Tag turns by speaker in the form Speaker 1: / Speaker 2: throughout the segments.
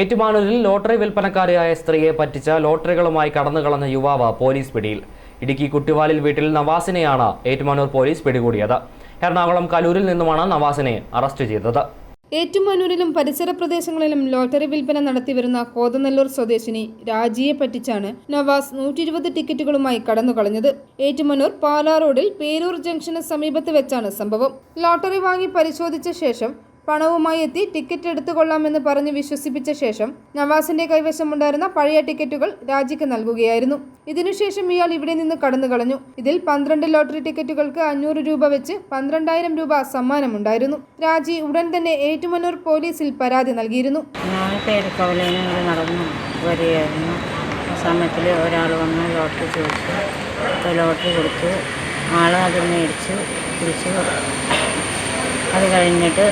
Speaker 1: ഏറ്റുമാനൂരിൽ lottery വിൽപ്പനക്കാരിയായ സ്ത്രീയെ പറ്റിച്ച ലോട്ടറികളുമായി കടന്നുകളഞ്ഞ യുവാവ് police പിടിയിൽ. ഇടുക്കി കുട്ടിവാലിൽ വീട്ടിൽ നവാസിനെയാണ് ഏറ്റുമാനൂർ പോലീസ് പിടികൂടിയത്. എറണാകുളം കലൂരിൽ നിന്നുമാണ് നവാസിനെ അറസ്റ്റ് ചെയ്തത്.
Speaker 2: ഏറ്റുമാനൂരിലും പരിസര പ്രദേശങ്ങളിലും ലോട്ടറി വിൽപ്പന നടത്തിവരുന്ന കോതനല്ലൂർ സ്വദേശിനി രാജിയെ പറ്റിച്ചാണ് നവാസ് നൂറ്റി ഇരുപത് ടിക്കറ്റുകളുമായി കടന്നുകളഞ്ഞത് ഏറ്റുമാനൂർ പാലാ റോഡിൽ പേരൂർ ജംഗ്ഷന് സമീപത്ത് വെച്ചാണ് സംഭവം. ലോട്ടറി വാങ്ങി പരിശോധിച്ച ശേഷം പണവുമായി എത്തി ടിക്കറ്റ് എടുത്തുകൊള്ളാമെന്ന് പറഞ്ഞ് വിശ്വസിപ്പിച്ച ശേഷം നവാസിന്റെ കൈവശമുണ്ടായിരുന്ന പഴയ ടിക്കറ്റുകൾ രാജിക്ക് നൽകുകയായിരുന്നു. ഇതിനുശേഷം ഇയാൾ ഇവിടെ നിന്ന് കടന്നു കളഞ്ഞു ഇതിൽ പന്ത്രണ്ട് ലോട്ടറി ടിക്കറ്റുകൾക്ക് അഞ്ഞൂറ് രൂപ വെച്ച് പന്ത്രണ്ടായിരം രൂപ സമ്മാനമുണ്ടായിരുന്നു. രാജി ഉടൻ തന്നെ ഏറ്റുമനൂർ പോലീസിൽ പരാതി നൽകിയിരുന്നു.
Speaker 3: ഞാൻ നടന്നു സമയത്തിൽ ഒരാൾ വന്ന് ലോട്ടറി ചോദിച്ചു. ലോട്ടറി കൊടുത്തു. ആൾ അത് മേടിച്ച് പിടിച്ചു. അത് കഴിഞ്ഞിട്ട്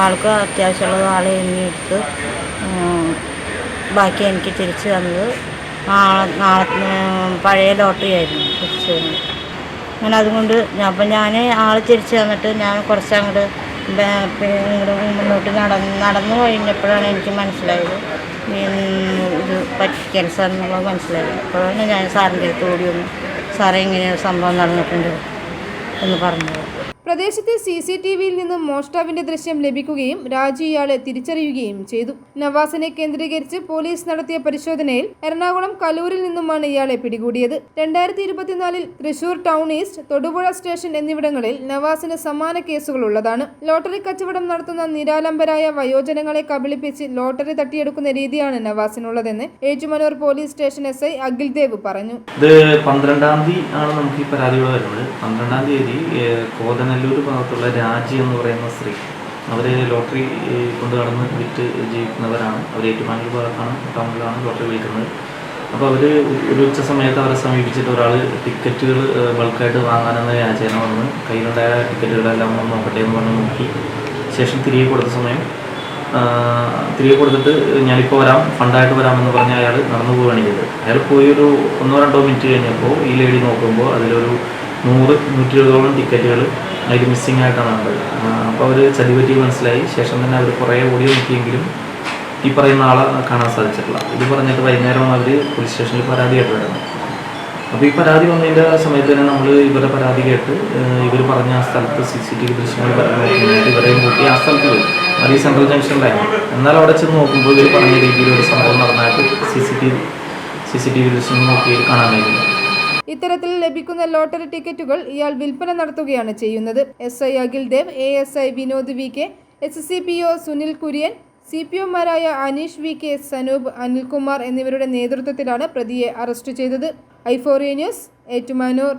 Speaker 3: ആൾക്ക് അത്യാവശ്യമുള്ളത് ആൾ എണ്ണിയെടുത്ത് ബാക്കി എനിക്ക് തിരിച്ചു തന്നത് നാളെ പഴയ ലോട്ടറി ആയിരുന്നു തിരിച്ചു തന്നത്. അങ്ങനെ അതുകൊണ്ട് അപ്പം ഞാൻ ആൾ തിരിച്ചു തന്നിട്ട് ഞാൻ കുറച്ച് അങ്ങോട്ട് മുന്നോട്ട് നടന്ന് നടന്നു കഴിഞ്ഞപ്പോഴാണ് എനിക്ക് മനസ്സിലായത്. ഇത് പറ്റിക്കൽ സാർ എന്നുള്ളത് മനസ്സിലായത് അപ്പോഴാണ് ഞാൻ സാറിന്റെ അടുത്ത് ഓടി വന്നു സാറേ ഇങ്ങനെ സംഭവം നടന്നിട്ടുണ്ട് എന്ന് പറഞ്ഞത്.
Speaker 2: പ്രദേശത്തെ സി സി ടി വിയിൽ നിന്നും മോഷ്ടാവിന്റെ ദൃശ്യം ലഭിക്കുകയും രാജു ഇയാളെ തിരിച്ചറിയുകയും ചെയ്തു. നവാസിനെ കേന്ദ്രീകരിച്ച് പോലീസ് നടത്തിയ പരിശോധനയിൽ എറണാകുളം കലൂരിൽ നിന്നുമാണ് ഇയാളെ പിടികൂടിയത്. രണ്ടായിരത്തി ഇരുപത്തിനാലിൽ Thrissur town east Thodupuzha station എന്നിവിടങ്ങളിൽ നവാസിന് സമാന കേസുകൾ ഉള്ളതാണ്. ലോട്ടറി കച്ചവടം നടത്തുന്ന നിരാലംബരായ വയോജനങ്ങളെ കബളിപ്പിച്ച് ലോട്ടറി തട്ടിയെടുക്കുന്ന രീതിയാണ് നവാസിനുള്ളതെന്ന് Ettumanoor police station S I Akhil Dev പറഞ്ഞു.
Speaker 4: ഇത് പന്ത്രണ്ടാം തീയതി ആണ് നമുക്ക് ഈ പരാതികൾ വരുന്നത്. പന്ത്രണ്ടാം തീയതി ഏഹ്, കോതനല്ലൂർ ഭാഗത്തുള്ള രാജി എന്ന് പറയുന്ന സ്ത്രീ അവർ ലോട്ടറി കൊണ്ട് കടന്ന് വിറ്റ് ജീവിക്കുന്നവരാണ്. അവർ ഏറ്റുമാനൂർ ഭാഗത്താണ് ടൗണിലാണ് ലോട്ടറി വിൽക്കുന്നത്. അപ്പോൾ അവർ ഒരു ഉച്ച സമയത്ത് അവരെ സമീപിച്ചിട്ട് ഒരാൾ ടിക്കറ്റുകൾ ബൾക്കായിട്ട് വാങ്ങാനെന്ന വ്യാജേന വന്ന് കയ്യിലുണ്ടായ ടിക്കറ്റുകളെല്ലാം ഒന്ന് നോക്കട്ടെ എന്ന് പറഞ്ഞ് നോക്കി. ശേഷം തിരികെ കൊടുത്ത സമയം തിരികെ കൊടുത്തിട്ട് ഞാനിപ്പോൾ വരാം ഫണ്ടായിട്ട് വരാമെന്ന് പറഞ്ഞ് അയാൾ നടന്നു പോവുകയാണ് ചെയ്തത്. അയാൾ പോയി ഒരു ഒന്നോ രണ്ടോ മിനിറ്റ് കഴിഞ്ഞപ്പോൾ ഈ ലേഡി നോക്കുമ്പോൾ അതിലൊരു നൂറ് നൂറ്റി ഇരുപതോളം ടിക്കറ്റുകൾ അതിൽ മിസ്സിങ് ആയിട്ടാണ് കണ്ടത് അപ്പോൾ അവർ ചതിപറ്റി മനസ്സിലായി. ശേഷം തന്നെ അവർ കുറേ ഓടി നോക്കിയെങ്കിലും ഈ പറയുന്ന ആളെ കാണാൻ സാധിച്ചിട്ടില്ല. ഇത് പറഞ്ഞിട്ട് വൈകുന്നേരം അവർ പോലീസ് സ്റ്റേഷനിൽ പരാതി വരുന്നത്. അപ്പോൾ ഈ പരാതി വന്നതിന്റെ സമയത്ത് തന്നെ നമ്മൾ ഇവരുടെ പരാതി കേട്ട് ഇവർ പറഞ്ഞ ആ സ്ഥലത്ത് സി സി ടി വി ദൃശ്യങ്ങൾ പറഞ്ഞിട്ട് ഇവരെയും കൂട്ടി ആ സ്ഥലത്ത് പോയി. സെൻട്രൽ ജംഗ്ഷനിലായിരുന്നു എന്നാൽ അവിടെ ചെന്ന് നോക്കുമ്പോൾ ഇവർ പറഞ്ഞ രീതിയിൽ ഒരു സംഭവം നടന്നായിട്ട് C C T C C T V ദൃശ്യങ്ങൾ നോക്കി കാണാൻ കഴിഞ്ഞില്ല
Speaker 2: ഇത്തരത്തിൽ ലഭിക്കുന്ന ലോട്ടറി ടിക്കറ്റുകൾ ഇയാൾ വിൽപ്പന നടത്തുകയാണ് ചെയ്യുന്നത്. S I Akhil Dev A S I Vinod V. K S C P O Sunil Kurian C P ഒമാരായ Aneesh V. K Sanoop Anilkumar എന്നിവരുടെ നേതൃത്വത്തിലാണ് പ്രതിയെ അറസ്റ്റ് ചെയ്തത്. ഐഫോറിയ ന്യൂസ് ഏറ്റുമാനൂർ.